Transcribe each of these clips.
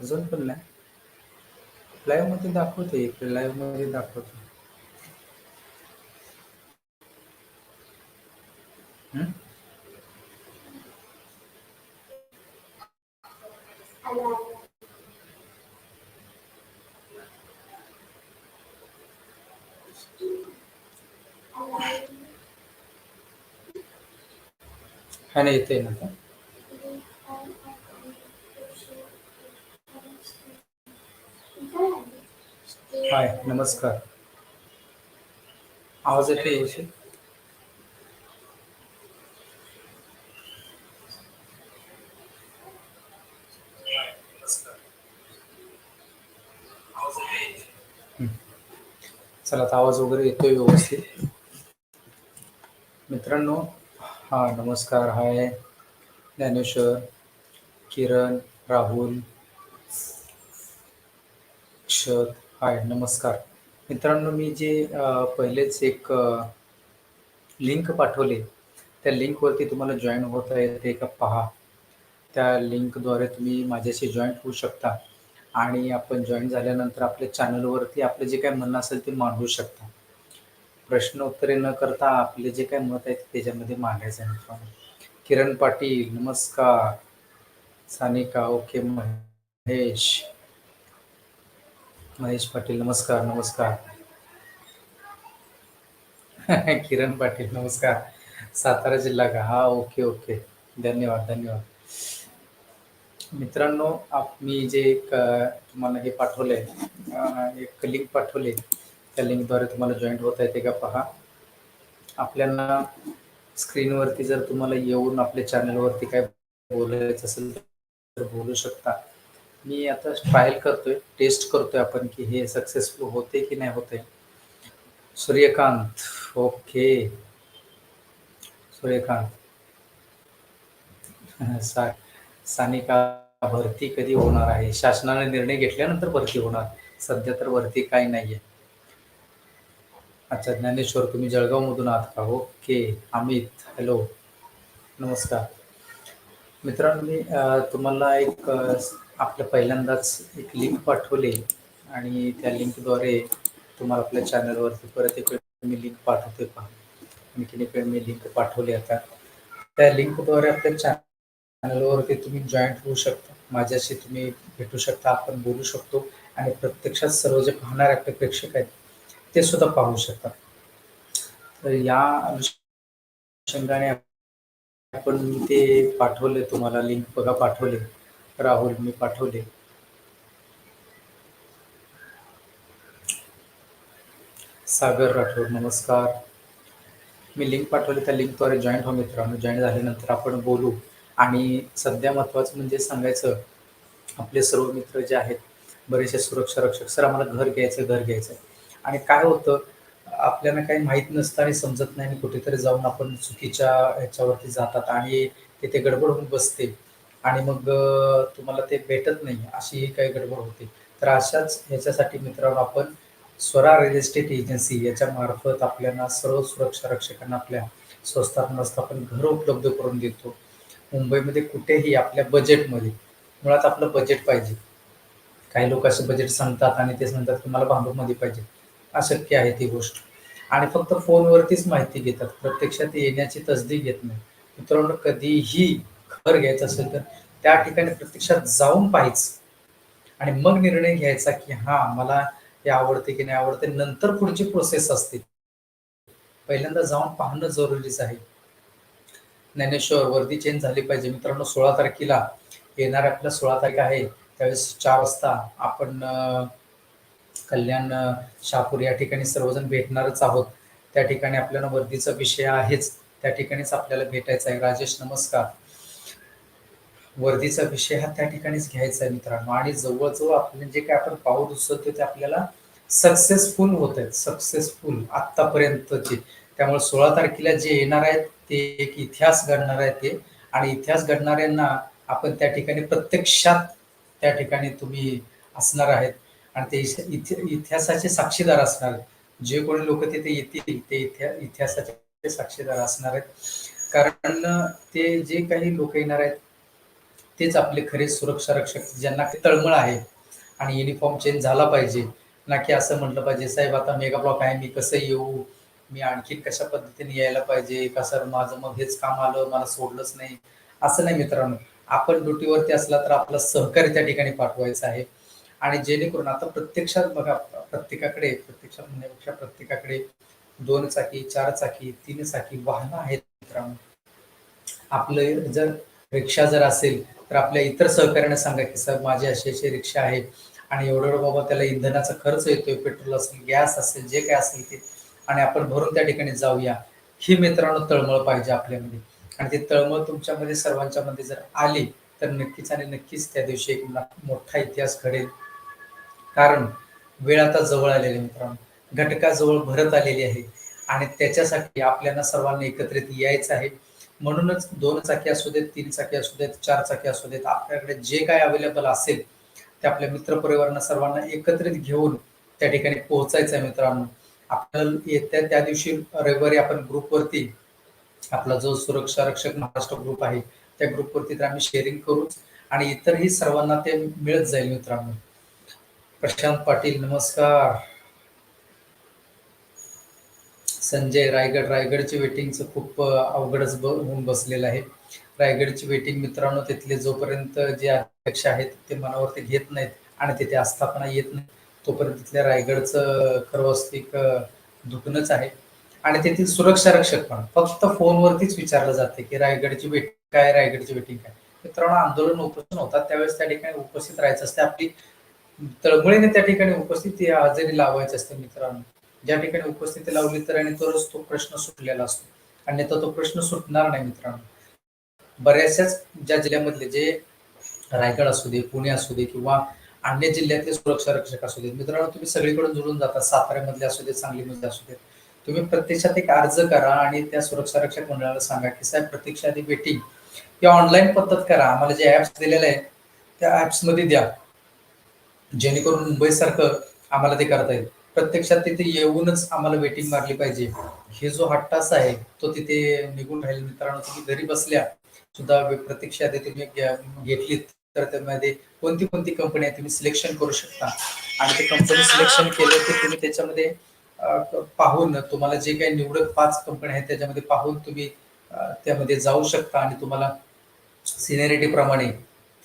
अजून पण नाही. लाईव्हमध्ये दाखवते इकडे लाईव्हमध्ये हं? हा नाही येते ना हाय नमस्कार. आवाज येते येऊ चला आता आवाज वगैरे येतोय व्यवस्थित. मित्रांनो हा नमस्कार हाय ज्ञानेश्वर, किरण, राहुल क्षत हाय नमस्कार. मित्रांनो मी जे अ, पहिलेच एक अ, लिंक पाठवली त्या लिंकवरती तुम्हाला जॉईन होता येते का पहा. त्या लिंकद्वारे तुम्ही माझ्याशी जॉईंट होऊ शकता आणि आपण जॉईन झाल्यानंतर आपल्या चॅनलवरती आपलं जे काय म्हणणं असेल ते मांडू शकता. प्रश्न उत्तरे न करता आपले जे काय मत आहे ते त्याच्यामध्ये मांडायचं आहे मित्रांनो. किरण पाटील नमस्कार. सानिका ओके महेश महेश पाटील नमस्कार, नमस्कार. किरण पाटील नमस्कार. सातारा जिल्हा का? हा ओके, ओके. धन्यवाद, धन्यवाद. मित्रांनो, आप मी जे एक तुम्हाला हे पाठवलंय एक लिंक पाठवली. त्या लिंकद्वारे तुम्हाला जॉईंट होता येते का पहा. आपल्याला स्क्रीनवरती जर तुम्हाला येऊन आपल्या चॅनलवरती काय बोलायचं असेल तर बोलू शकता. मी आता ट्रायल करतोय, टेस्ट करतोय आपण की हे सक्सेसफुल होते की नाही होते सूर्यकांत ओके. सूर्यकांत. सा सानिका भरती कधी होणार आहे? शासनाने निर्णय घेतल्यानंतर भरती होणार. सध्या तर भरती काही नाहीये. अच्छा ज्ञानेश्वर तुम्ही जळगाव मधून आहात का? ओके. अमित हॅलो. नमस्कार. मित्रांनो मी तुम्हाला एक आपल्या पहिल्यांदाच एक लिंक पाठवली आणि त्या लिंकद्वारे तुम्हाला आपल्या चॅनलवरती परत एक मी लिंक पाठवते पहा. आणखीन एक वेळ मी लिंक पाठवली आता. त्या लिंकद्वारे आपल्या चॅनलवरती तुम्ही जॉईंट होऊ शकता. माझ्याशी तुम्ही भेटू शकता. आपण बोलू शकतो आणि प्रत्यक्षात सर्व जे पाहणारे आपले प्रेक्षक आहेत, ते सुद्धा पाहू शकतात. तर या अनुषंगाने आपण ते पाठवले तुम्हाला लिंक बघा पाठवले. राहुल मी पाठवले. सागर राठोड नमस्कार. मी लिंक पाठवली त्या लिंकद्वारे जॉईन हो मित्रांनो. जॉईन झाल्यानंतर आपण बोलू आणि सध्या महत्त्वाचं म्हणजे सांगायचं, आपले सर्व मित्र जे आहेत, बरेचसे सुरक्षा रक्षक, "सर आम्हाला घर घ्यायचं घर घ्यायचं आणि काय होतं, आपल्याला काही माहीत नसतं आणि समजत नाही आणि कुठेतरी जाऊन आपण चुकीच्या ह्याच्यावरती जातात आणि तिथे गडबड होऊन बसते आणि मग तुम्हाला ते भेटत नाही, अशी काही गडबड होते. तर अशाच ह्याच्यासाठी मित्रांनो आपण स्वरा रिअल इस्टेट एजन्सी याच्यामार्फत आपल्याला सर्व सुरक्षा रक्षकांना आपल्या स्वस्तात मस्त आपण घर उपलब्ध करून देतो. मुंबईमध्ये कुठेही आपल्या बजेटमध्ये. मुळात आपलं बजेट पाहिजे. काही लोक असे बजेट सांगतात आणि ते सांगतात की मला भांडूपमध्ये पाहिजे. अशक्य आहे ती गोष्ट आणि फक्त फोनवरतीच माहिती घेतात. प्रत्यक्षात येण्याची तसदी घेत नाही. मित्रांनो कधीही घर घ्यायचं असेल तर त्या ठिकाणी प्रत्यक्षात जाऊन पाहायचं आणि मग निर्णय घ्यायचा की हा मला हे आवडते की नाही आवडते. नंतर पुढची प्रोसेस असते. पहिल्यांदा जाऊन पाहणं जरुरीच आहे. ज्ञानेश्वर वर्दी चेंज झाली पाहिजे. मित्रांनो 16 तारखेला येणाऱ्या आपल्या 16 तारीख आहे. त्यावेळेस चार वाजता आपण कल्याण शापूर या ठिकाणी सर्वजण भेटणारच आहोत. त्या ठिकाणी आपल्याला वर्दीचा विषय आहेच. त्या ठिकाणीच आपल्याला भेटायचं आहे. राजेश नमस्कार. वर्दीचा विषय हा त्या ठिकाणीच घ्यायचा आहे मित्रांनो आणि जवळजवळ आपल्याला जे काय आपण पाऊल उचलतोय ते आपल्याला सक्सेसफुल होत आहेत. सक्सेसफुल आत्तापर्यंतचे. त्यामुळे 16 तारखेला जे येणार आहेत, ते एक इतिहास घडणार आहे ते आणि इतिहास घडणाऱ्यांना आपण त्या ठिकाणी प्रत्यक्षात त्या ठिकाणी तुम्ही असणार आहेत आणि ते इति इतिहासाचे साक्षीदार असणार आहेत. जे कोणी लोक तिथे येतील ते इतिहा इतिहासाचे साक्षीदार असणार आहेत. कारण ते जे काही लोक येणार आहेत तेच आपले खरे सुरक्षा रक्षक ज्यांना तळमळ आहे आणि युनिफॉर्म चेंज झाला पाहिजे. ना की असं म्हटलं पाहिजे साहेब आता मेगा ब्लॉक आहे मी कसं येऊ? मी आणखी कशा पद्धतीने यायला पाहिजे? का सर माझं मग हेच काम आलं मला सोडलंच नाही? असं नाही मित्रांनो. आपण ड्युटीवरती असला तर आपला सहकारी त्या ठिकाणी पाठवायचं आहे. आणि जेणेकरून आता प्रत्यक्षात बघा प्रत्येकाकडे प्रत्यक्षात म्हणण्यापेक्षा प्रत्येकाकडे दोन चाकी चार चाकी तीन चाकी वाहनं आहेत मित्रांनो. आपलं जर रिक्षा जर असेल तर आपल्या इतर सहकार्यांना सांगा की सर माझी अशी अशी रिक्षा आहे आणि एवढं एवढं बाबा त्याला इंधनाचा खर्च येतोय पेट्रोल असेल गॅस असेल जे काय असेल ते आणि आपण भरून त्या ठिकाणी जाऊया. ही मित्रांनो तळमळ पाहिजे आपल्यामध्ये. आणि ती तळमळ तुमच्यामध्ये सर्वांच्या मध्ये जर आली तर नक्कीच आणि नक्कीच त्या दिवशी एक मोठा इतिहास घडेल. कारण वेळ आता जवळ आलेली मित्रांनो. घटकाजवळ भरत आलेली आहे. आणि त्याच्यासाठी आपल्याला सर्वांना एकत्रित यायचं आहे. म्हणूनच दोन चाकी असू देत तीन चाकी असू देत चार चाकी असू देत आपल्याकडे जे काय अवेलेबल असेल ते आपल्या मित्रपरिवारांना सर्वांना एकत्रित घेऊन त्या ठिकाणी पोहोचायचं आहे मित्रांनो. आपल्याला येत्या त्या दिवशी रविवारी आपण ग्रुपवरती आपला जो सुरक्षा रक्षक महाराष्ट्र ग्रुप आहे त्या ग्रुपवरती तर आम्ही शेअरिंग करूच आणि इतरही सर्वांना ते मिळत जाईल मित्रांनो. प्रशांत पाटील नमस्कार. संजय रायगड रायगडची वेटिंगचं खूप अवघडच होऊन बसलेलं आहे. रायगडची वेटिंग मित्रांनो तिथले जोपर्यंत जे अध्यक्ष आहेत ते मनावरती घेत नाहीत आणि तिथे आस्थापना येत नाही तोपर्यंत तिथल्या रायगडचं खरवस्तिक दुखणंच आहे. आणि तेथील सुरक्षा रक्षक पण फक्त फोनवरतीच विचारलं जाते की रायगडची वेटिंग काय रायगडची वेटिंग काय मित्रांनो आंदोलन उपोषण होतात त्यावेळेस त्या ठिकाणी उपस्थित राहायचं असते. आपली तळमळीने त्या ठिकाणी उपस्थिती हजेरी लावायची असते मित्रांनो ज्या ठिकाणी उपस्थिती लावली तर आणि तरच तो प्रश्न सुटलेला असतो. आणि तो तो प्रश्न सुटणार नाही मित्रांनो. बऱ्याचशाच ज्या जिल्ह्यामधले जे रायगड असू दे पुणे असू दे किंवा अन्य जिल्ह्यातले सुरक्षा रक्षक असू देत मित्रांनो तुम्ही सगळीकडून जुळून जाता. साताऱ्यामधले असू देत सांगलीमधले असू देत तुम्ही प्रत्यक्षात एक अर्ज करा आणि त्या सुरक्षा रक्षक मंडळाला सांगा की साहेब प्रत्यक्ष आधी वेटिंग किंवा ऑनलाईन पद्धत करा. आम्हाला जे ऍप्स दिलेले आहेत त्या ऍप्समध्ये द्या. जेणेकरून मुंबईसारखं आम्हाला ते करता येईल. प्रत्यक्षात तिथे येऊनच आम्हाला वेटिंग मारली पाहिजे. हे जो हट्टास आहे तो तिथे निघून राहील. मित्रांनो तुम्ही घरी बसल्या सुद्धा प्रत्यक्ष आधी तुम्ही घेतलीत. तर त्यामध्ये कोणती कोणती कंपनी आहे तुम्ही सिलेक्शन करू शकता. आणि ते कंपनी सिलेक्शन केलं की तुम्ही त्याच्यामध्ये पाहून तुम्हाला जे काही निवडक पाच कंपनी आहेत त्याच्यामध्ये पाहून तुम्ही त्यामध्ये जाऊ शकता. आणि तुम्हाला सिनियरिटी प्रमाणे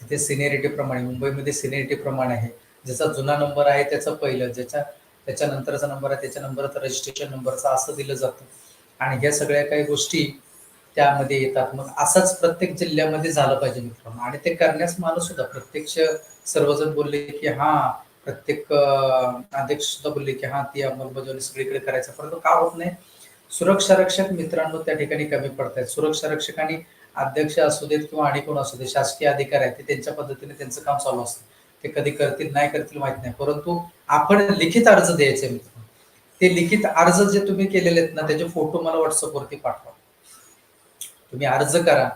तिथे सिनियरिटी प्रमाणे मुंबईमध्ये सिनियरिटी प्रमाणे आहे. ज्याचा जुना नंबर आहे त्याचं पहिलं ज्याच्या त्याच्यानंतरचा नंबर आहे त्याच्या नंबरचा रजिस्ट्रेशन नंबरचा असं दिलं जातं. आणि ह्या सगळ्या काही गोष्टी त्यामध्ये येतात. मग असंच प्रत्येक जिल्ह्यामध्ये झालं पाहिजे मित्रांनो. आणि ते करण्यास माणूस सुद्धा प्रत्यक्ष सर्वजण बोलले की हा प्रत्येक अध्यक्ष सुद्धा बोलले की हा ती अंमलबजावणी सगळीकडे करायचं. परंतु का होत नाही? सुरक्षा रक्षक मित्रांनो त्या ठिकाणी कमी पडत आहेत सुरक्षा रक्षकांनी अध्यक्ष असू देत किंवा आणि कोण असू देत शासकीय अधिकारी आहेत ते त्यांच्या पद्धतीने त्यांचं काम चालू असतं. ते कधी करतील नाही करतील माहीत नाही. परंतु आपण लिखित अर्ज द्यायचे मित्र. ते लिखित अर्ज जे तुम्ही केलेले आहेत ना त्याचे फोटो मला व्हॉट्सअपवरती पाठवा. तुम्ही अर्ज करा.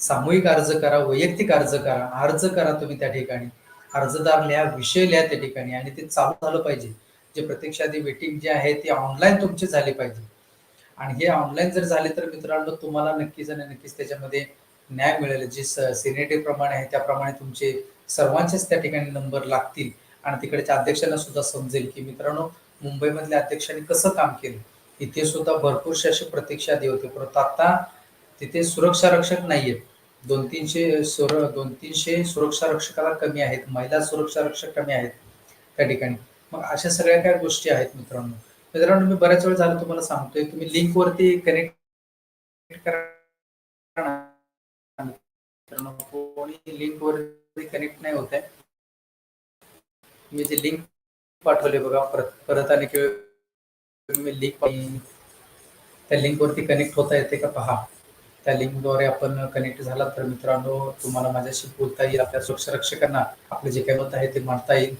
सामूहिक अर्ज करा वैयक्तिक अर्ज करा. अर्ज करा तुम्ही त्या ठिकाणी. अर्जदार लिहा विषय लिहा त्या ठिकाणी आणि ते चालू झालं पाहिजे. जे प्रत्यक्ष वेटिंग जे आहे ते ऑनलाईन तुमचे झाले पाहिजे. आणि हे ऑनलाईन जर झाले तर मित्रांनो तुम्हाला नक्कीच आणि नक्कीच त्याच्यामध्ये न्याय मिळेल. जे सिनेटी प्रमाणे आहे त्याप्रमाणे तुमचे सर्वांचेच त्या ठिकाणी नंबर लागतील. आणि तिकडच्या अध्यक्षांना सुद्धा समजेल की मित्रांनो मुंबईमधल्या अध्यक्षांनी कसं काम केलं? इथे सुद्धा भरपूरशे असे प्रतीक्षा आधी होते. परंतु आता तिथे सुरक्षा रक्षक नाहीयेत दोन तीनशे सुर दोन तीनशे सुरक्षा रक्षकाला कमी आहेत. महिला सुरक्षा रक्षक कमी आहेत त्या ठिकाणी. मग अशा सगळ्या काय गोष्टी आहेत मित्रांनो? मित्रांनो मी बऱ्याच वेळ झालं तुम्हाला सांगतोय तुम्ही लिंक वरती कनेक्ट करा कोणी लिंक वरती कनेक्ट नाही होत आहे मी जे लिंक पाठवले बघा परत परत आणि मी लिंक त्या लिंक वरती कनेक्ट होता येते का पहा। त्या लिंकद्वारे आपण कनेक्ट झाला, तर मित्रांनो, तुम्हाला माझ्याशी बोलता येईल, आपल्या सुरक्षा रक्षकांना. आपले जे काही मत आहे, ते मांडता येईल.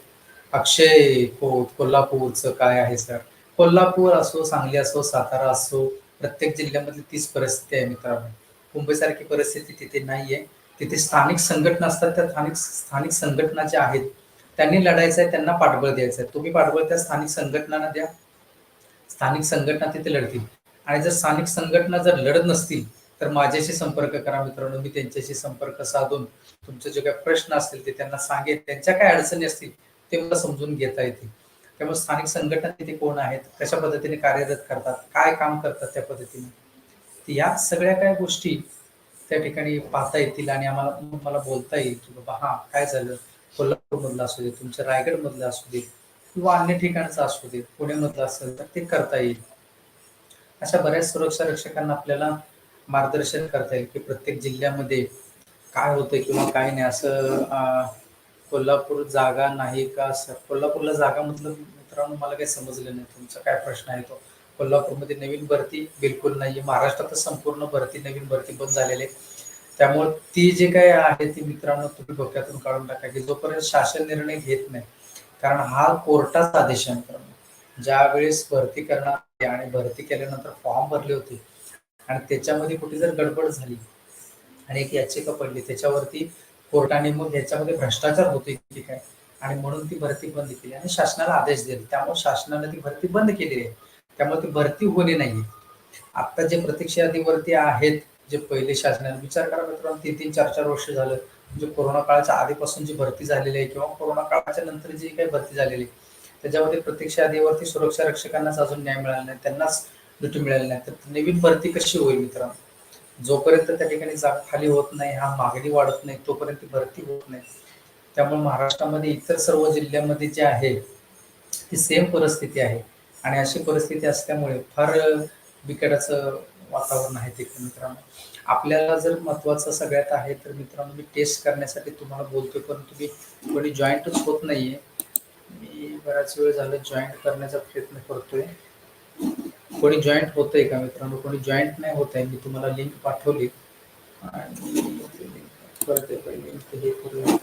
अक्षय खोत कोल्हापूरचं काय आहे सर कोल्हापूर असो, सांगली असो, सातारा असो, प्रत्येक जिल्ह्यामधली तीच परिस्थिती आहे, मित्रांनो. मुंबईसारखी परिस्थिती तिथे नाहीये. तिथे स्थानिक संघटना असतात त्या स्थानिक स्थानिक संघटना ज्या आहेत त्यांनी लढायचं आहे त्यांना पाठबळ द्यायचं आहे. तुम्ही पाठबळ त्या स्थानिक संघटनांना द्या. स्थानिक संघटना तिथे लढतील. आणि जर स्थानिक संघटना जर लढत नसतील तर माझ्याशी संपर्क करा मित्रांनो मी त्यांच्याशी संपर्क साधून तुमचे जे काही प्रश्न असतील ते त्यांना सांगेन. त्यांच्या काय अडचणी असतील ते मला समजून घेता येतील. त्यामुळे स्थानिक संघटना तिथे कोण आहेत कशा पद्धतीने कार्यरत करतात काय काम करतात त्या पद्धतीने? या सगळ्या काय गोष्टी त्या ठिकाणी पाहता येतील आणि आम्हाला मला बोलता येईल की बाबा हा काय झालं? कोल्हापूर मधलं असू दे तुमच्या रायगड मधलं असू दे किंवा अन्य ठिकाणचं असू दे पुण्यामधलं असेल तर ते करता येईल. अशा बऱ्याच सुरक्षा रक्षकांना आपल्याला मार्गदर्शन करता येईल की प्रत्येक जिल्ह्यामध्ये काय होतंय किंवा काय नाही असं कोल्हापूर जागा नाही का असं? कोल्हापूरला जागा म्हटलं मित्रांनो मला काही समजलं नाही. तुमचा काय प्रश्न आहे तो? कोल्हापूरमध्ये नवीन भरती बिलकुल नाही महाराष्ट्रात संपूर्ण भरती नवीन भरती बंद झालेली आहे त्यामुळे ती जे काय आहे ती मित्रांनो तुम्ही डोक्यातून काढून टाका की जोपर्यंत शासन निर्णय घेत नाही कारण हा कोर्टाचा आदेश आहे मित्रांनो. ज्या वेळेस भरती करणार आणि भरती केल्यानंतर फॉर्म भरले होते आणि त्याच्यामध्ये कुठे जर गडबड झाली आणि एक याचिका पडली त्याच्यावरती कोर्टाने मग याच्यामध्ये भ्रष्टाचार होते की काय? आणि म्हणून ती भरती बंद केली आणि शासनाला आदेश दिले. त्यामुळे शासनाने ती भरती बंद केली आहे. त्यामुळे ती भरती होणे नाही आता जे प्रतीक्षा यादीवरती आहेत जे पहिले शासनाने विचार करा मित्रांनो तीन तीन चार चार वर्ष झालं. म्हणजे कोरोना काळाच्या आधीपासून जी भरती झालेली आहे किंवा कोरोना काळाच्या नंतर जी काही भरती झालेली आहे त्याच्यामध्ये प्रत्यक्ष यादीवरती सुरक्षा रक्षकांनाच अजून न्याय मिळाला नाही त्यांनाच ड्युटी मिळाली नाही. तर नवीन भरती कशी होईल मित्रांनो? जोपर्यंत त्या ठिकाणी जागा खाली होत नाही हा मागणी वाढत नाही तोपर्यंत भरती होत नाही. त्यामुळे महाराष्ट्रामध्ये इतर सर्व जिल्ह्यामध्ये जे आहे ती सेम परिस्थिती आहे. आणि अशी परिस्थिती असल्यामुळे फार बिकटाचं वातावरण आहे ते मित्रांनो. आपल्याला जर महत्वाचं सगळ्यात आहे तर मित्रांनो मी टेस्ट करण्यासाठी तुम्हाला बोलतोय परंतु मी कोणी जॉईंटच होत नाहीये. मी बराच वेळ झालं जॉईंट करण्याचा प्रयत्न करतोय. कोणी जॉईंट होतंय का मित्रांनो? कोणी जॉईंट नाही होत आहे. मी तुम्हाला लिंक पाठवली. आणि परत पहिले हे करूया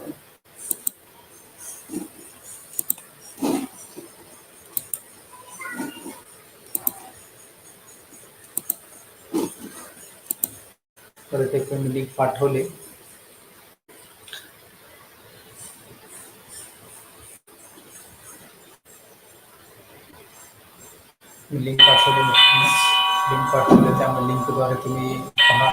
परत एक मी लिंक पाठवले. मी लिंक पाठवले लिंक पाठवले त्यामुळे लिंकद्वारे तुम्ही पहा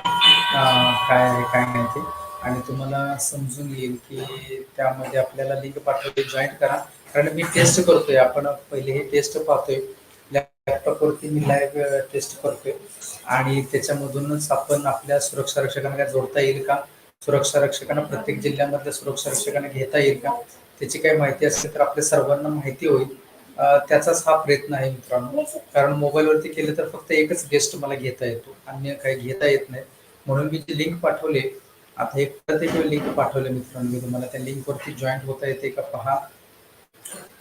काय आहे काय नाही ते. आणि तुम्हाला समजून येईल की त्यामध्ये आपल्याला लिंक पाठवले जॉईन करा. कारण मी टेस्ट करतोय आपण पहिले हे टेस्ट पाहतोय. लॅपटॉपवरती मी लाईव्ह टेस्ट करतोय. आणि त्याच्यामधूनच आपण आपल्या सुरक्षा रक्षकांना काय जोडता येईल का? सुरक्षा रक्षकांना प्रत्येक जिल्ह्यामधल्या सुरक्षा रक्षकांना घेता येईल का? त्याची काही माहिती असेल तर आपल्या सर्वांना माहिती होईल. त्याचाच हा प्रयत्न आहे मित्रांनो. कारण मोबाईलवरती केलं तर फक्त एकच गेस्ट मला घेता येतो. अन्य काही घेता येत नाही. म्हणून मी जी लिंक पाठवले आता एक प्रत्येक लिंक पाठवले मित्रांनो मी तुम्हाला. त्या लिंकवरती जॉईंट होता येते का पहा.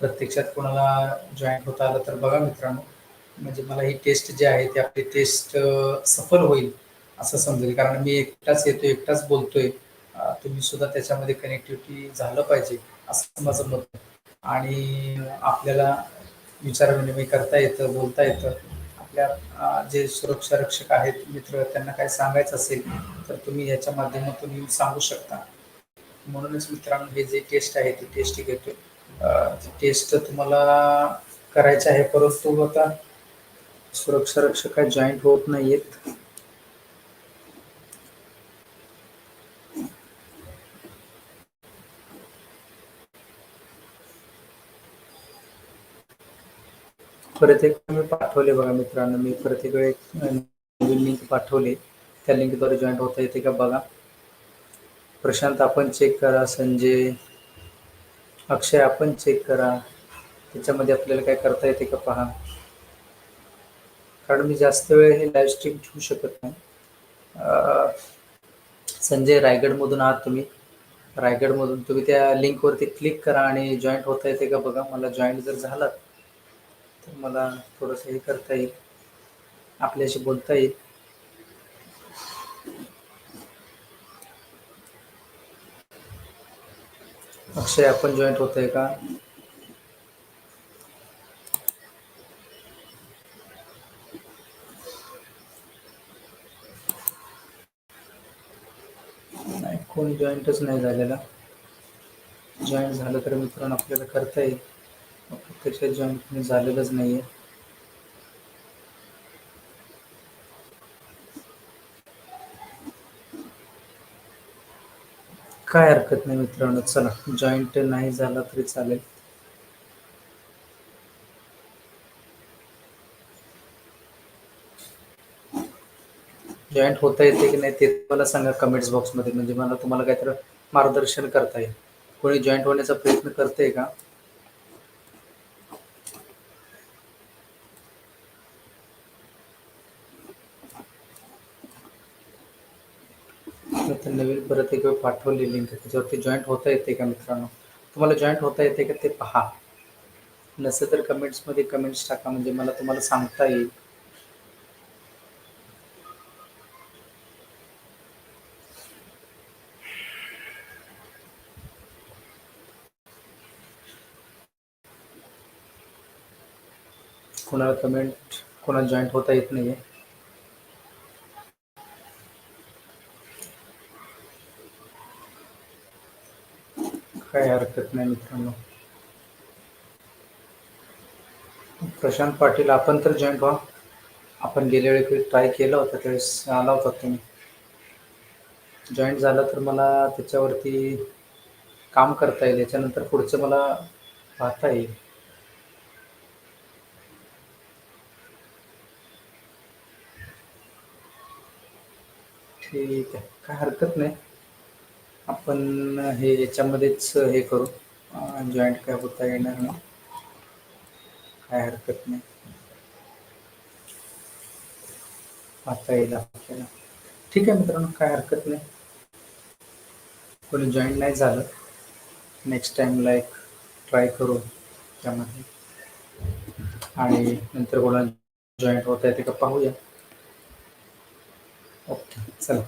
प्रत्यक्षात कोणाला जॉईंट होता आलं तर बघा मित्रांनो. म्हणजे मला ही टेस्ट जी आहे ती आपली टेस्ट सफल होईल असं समजेल. कारण मी एकटाच येतो एकटाच बोलतोय. तुम्ही सुद्धा त्याच्यामध्ये कनेक्टिव्हिटी झालं पाहिजे असं माझं मत आणि आपल्याला विचार विनिमय करता येतं बोलता येतं. आपल्या जे सुरक्षा रक्षक आहेत मित्र त्यांना काय सांगायचं असेल तर तुम्ही याच्या माध्यमातून येऊन सांगू शकता. म्हणूनच मित्रांनो हे जे टेस्ट आहे ती टेस्ट घेतोय. टेस्ट तुम्हाला करायचं आहे परंतु आता सुरक्षा रक्षक काय जॉईंट होत नाहीयेत. परत एक मी पाठवले बघा मित्रांनो मी परत एक नवीन लिंक पाठवले. त्या लिंकद्वारे जॉईंट होता येते का बघा. प्रशांत आपण चेक करा. संजय अक्षय आपण चेक करा. त्याच्यामध्ये आपल्याला काय करता येते का पहा. कारण मी जास्त वेळ हे लाईव्ह स्ट्रीम ठेवू शकत नाही. संजय रायगडमधून आहात तुम्ही. रायगडमधून तुम्ही त्या लिंकवरती क्लिक करा आणि जॉईंट होता येते का बघा. मला जॉईंट जर झालात तर मला थोडंसं हे करता येईल. आपल्याशी बोलता येईल. अक्षय आपण जॉईंट होत आहे का? कोणी जॉईंटच नाही झालेला. जॉईंट झालं तर मित्रांनो आपल्याला करता येईल. प्रत्यक्षात जॉईंट कोणी झालेलंच नाही आहे काय हरकत नाही मित्रांनो चला. जॉईंट नाही झाला तरी चालेल. जॉईंट होता येते की नाही ते मला सांगा कमेंट्स बॉक्समध्ये म्हणजे मला तुम्हाला काहीतरी मार्गदर्शन करता येईल. कोणी जॉईंट होण्याचा प्रयत्न करते का? नवीन परत एक वेळ पाठवली लिंक त्याच्यावरती जॉईंट होता येते का मित्रांनो? तुम्हाला जॉईंट होता येते का ते पहा. नसेल तर कमेंट्समध्ये कमेंट्स टाका. म्हणजे मला तुम्हाला सांगता येईल. कोणाला कमेंट कोणाला जॉईंट होता येत नाहीये. काही हरकत नाही मित्रांनो. प्रशांत पाटील आपण तर जॉईंट व्हा. आपण गेल्या वेळी ट्राय केला होता त्यावेळेस आला होता तुम्ही. जॉईंट झाला तर मला त्याच्यावरती काम करता येईल याच्यानंतर पुढचं मला पाहता येईल. ठीक आहे काय हरकत नाही. आपण हे याच्यामध्येच हे करू. जॉईंट काय होता येणार नाही. काय हरकत नाही. पाहता येईल आपल्याला. ठीक आहे मित्रांनो काय हरकत नाही. कोणी जॉईन नाही झालं. नेक्स्ट टाइम एक ट्राय करू त्यामध्ये. आणि नंतर कोणाला जॉईंट होता येते का पाहूया. ओके चला.